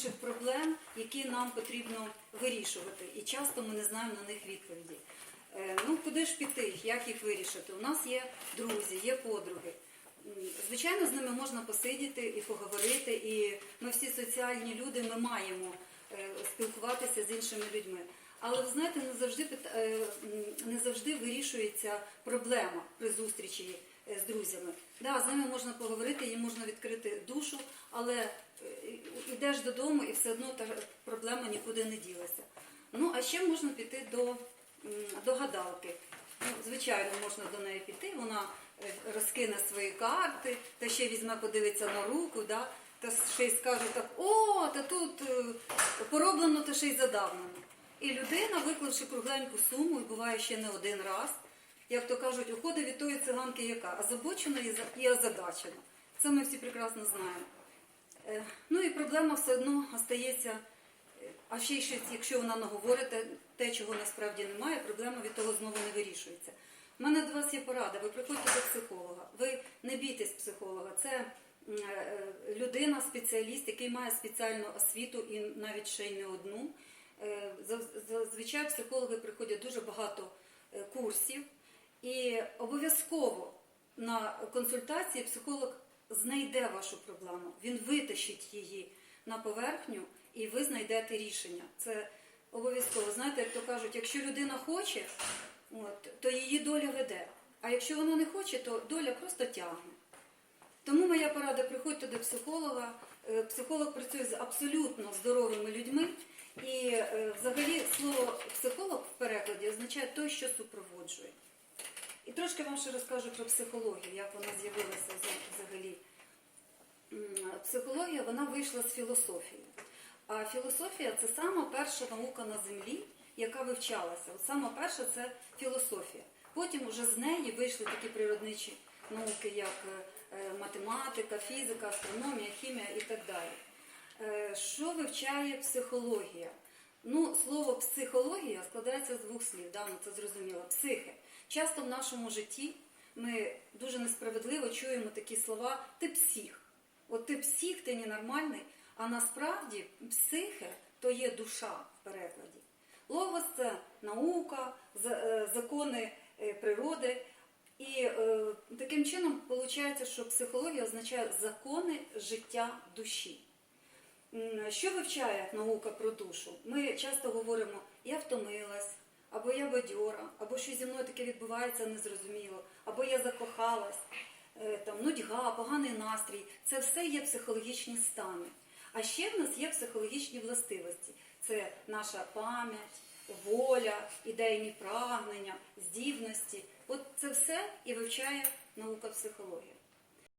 інших проблем, які нам потрібно вирішувати. І часто ми не знаємо на них відповіді. Е, Ну, куди ж піти, як їх вирішити? У нас є друзі, є подруги. Звичайно, з ними можна посидіти і поговорити, і ми всі соціальні люди, ми маємо е, спілкуватися з іншими людьми. Але ви знаєте, не завжди е, не завжди вирішується проблема при зустрічі е, з друзями. Да, з ними можна поговорити, їм можна відкрити душу, але е, йдеш додому і все одно та проблема нікуди не ділася. Ну а ще можна піти до, до гадалки. Ну, звичайно, можна до неї піти, вона е, розкине свої карти, та ще візьме, подивиться на руку, да, та ще й скаже так, о, та тут е, пороблено, та ще й задавлено. І людина, викливши кругленьку суму, і буває ще не один раз, як то кажуть, уходить від тої циганки, яка озабочена і озадачена. Це ми всі прекрасно знаємо. Е, Ну і проблема все одно остається. е, А ще й щось, якщо вона наговорить те- те, чого насправді немає, проблема від того знову не вирішується. У мене до вас є порада. Ви приходьте до психолога. Ви не бійтесь психолога. Це е, людина, спеціаліст, який має спеціальну освіту і навіть ще й не одну. Зазвичай психологи приходять дуже багато е, курсів, і обов'язково на консультації психолог знайде вашу проблему, він витащить її на поверхню, і ви знайдете рішення. Це обов'язково. Знаєте, як то кажуть, якщо людина хоче, от, то її доля веде. А якщо вона не хоче, то доля просто тягне. Тому моя порада приходьте до психолога. Е, Психолог працює з абсолютно здоровими людьми. І е, взагалі слово психолог в перекладі означає той, що супроводжує. І трошки вам ще розкажу про психологію, як вона з'явилася взагалі. Психологія вона вийшла з філософії. А філософія це сама перша наука на землі, яка вивчалася. От сама перша це філософія. Потім вже з неї вийшли такі природничі науки, як е, математика, фізика, астрономія, хімія і так далі. Е, Що вивчає психологія? Ну, слово психологія складається з двох слів, да, ну це зрозуміло. Психе. Часто в нашому житті ми дуже несправедливо чуємо такі слова ти псих. От ти псих, ти ненормальний, а насправді психе то є душа в перекладі. Логос це наука, е, закони е, природи. І таким чином виходить, що психологія означає закони життя душі. Що вивчає наука про душу? Ми часто говоримо, я втомилась, або я бадьора, або що зі мною таке відбувається незрозуміло, або я закохалась, е, там, нудьга, поганий настрій. Це все є психологічні стани. А ще в нас є психологічні властивості. Це наша пам'ять, воля, ідейні прагнення, здібності. От це все і вивчає наука психологія.